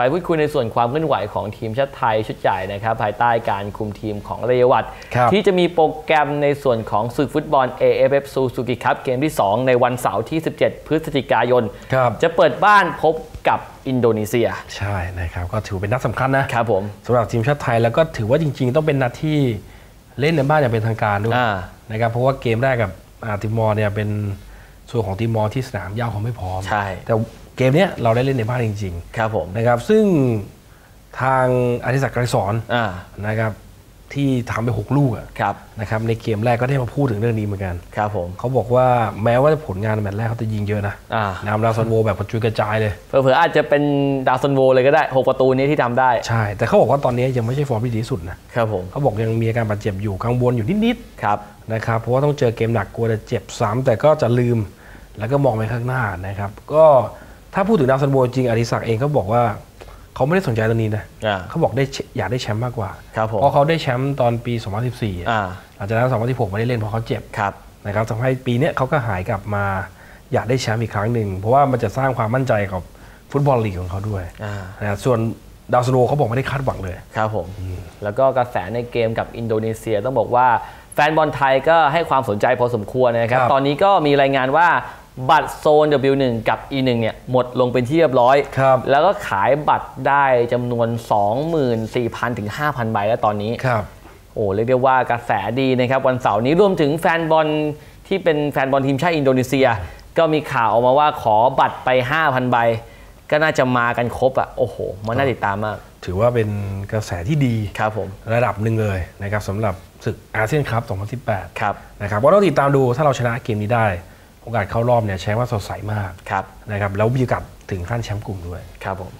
ไปพูดคุยในส่วนความเคลื่อนไหวของทีมชาติไทยชุดใหญ่นะครับภายใต้การคุมทีมของเรยวัตครับที่จะมีโปรแกรมในส่วนของศึกฟุตบอล AFF Suzuki Cup เกมที่ 2 ในวันเสาร์ที่ 17 พฤศจิกายนครับจะเปิดบ้านพบกับอินโดนีเซีย ใช่นะครับ ก็ถือเป็นนัดสำคัญนะครับผมสำหรับทีมชาติไทยแล้วก็ถือว่าจริง ๆ ต้องเป็นนัดที่เล่นในบ้านอย่างเป็นทางการด้วยอ่านะครับเพราะว่าเกมแรกกับอ่าติมอร์เนี่ยเป็นส่วนของติมอร์ที่สนามหญ้าเขาไม่พร้อมใช่แต่ เกมเนี้ยเราได้เล่นในบ้านจริงครับผมๆนะครับ ซึ่งทางอธิศักดิ์ไกรสอนอ่านะครับที่ทำไปหกลูกอะครับนะครับในเกมแรกก็ได้มาพูดถึงเรื่องนี้เหมือนกันครับผมเขาบอกว่าแม้ว่าผลงานแมตช์แรกเขาจะยิงเยอะนะอ่านำดาวซันโวแบบกระจุยกระจายเลยเผลอๆอาจจะเป็นดาวซันโวเลยก็ได้ 6 ประตูนี้ที่ทำได้ ใช่ แต่เขาบอกว่าตอนนี้ยังไม่ใช่ฟอร์มที่ดีที่สุดนะครับผมเขาบอกยังมีอาการบาดเจ็บอยู่กังวลอยู่นิดครับๆนะครับเพราะว่าต้องเจอเกมหนักกลัวจะเจ็บซ้ำแต่ก็จะลืมแล้วก็มองไปข้างหน้านะครับก็ ถ้าพูดถึงดาวซันโวจริงอดิศักดิ์เองเขาบอกว่าเขาไม่ได้สนใจตรงนี้นะอ่าเขาบอกได้แชอยากได้แชมป์มากกว่าครับผมเพราะเขาได้แชมป์ตอนปี 2014อ่าหลังจากนั้น 2016 ไม่ได้เล่นเพราะเขาเจ็บครับนะครับทำให้ปีเนี้ยเขาก็หายกลับมาอยากได้แชมป์อีกครั้งหนึ่งเพราะว่ามันจะสร้างความมั่นใจกับฟุตบอลลีกของเขาด้วยอ่านะส่วนดาวสโนว์เขาบอกไม่ได้คาดหวังเลยครับผมแล้วก็กระแสในเกมกับอินโดนีเซียต้องบอกว่าแฟนบอลไทยก็ให้ความสนใจพอสมควรนะครับครับตอนนี้ก็มีรายงานว่า บัตรโซน W1 กับ E1 เนี่ยหมดลงเป็นที่เรียบร้อย ครับ แล้วก็ขายบัตรได้จำนวน 24,000 ถึง 5,000 ใบแล้วตอนนี้ ครับ โอ้เรียกได้ว่ากระแสดีนะครับวันเสาร์นี้รวมถึงแฟนบอลที่เป็นแฟนบอลทีมชาติอินโดนีเซีย ก็มีข่าวออกมาว่าขอบัตรไป 5,000 ใบ ก็น่าจะมากันครบอะโอ้โห มันน่าติดตามมาก ถือว่าเป็นกระแสที่ดีครับผม ระดับหนึ่งเลยนะครับสำหรับศึกอาเซียนคัพ2018 ครับ นะครับก็ต้องติดตามดูถ้าเราชนะเกมนี้ได้ โอกาสเข้ารอบเนี่ยใช้ว่าสดใสมากครับนะครับแล้วมีโอกาสถึงขั้นแชมป์กลุ่มด้วยครับผม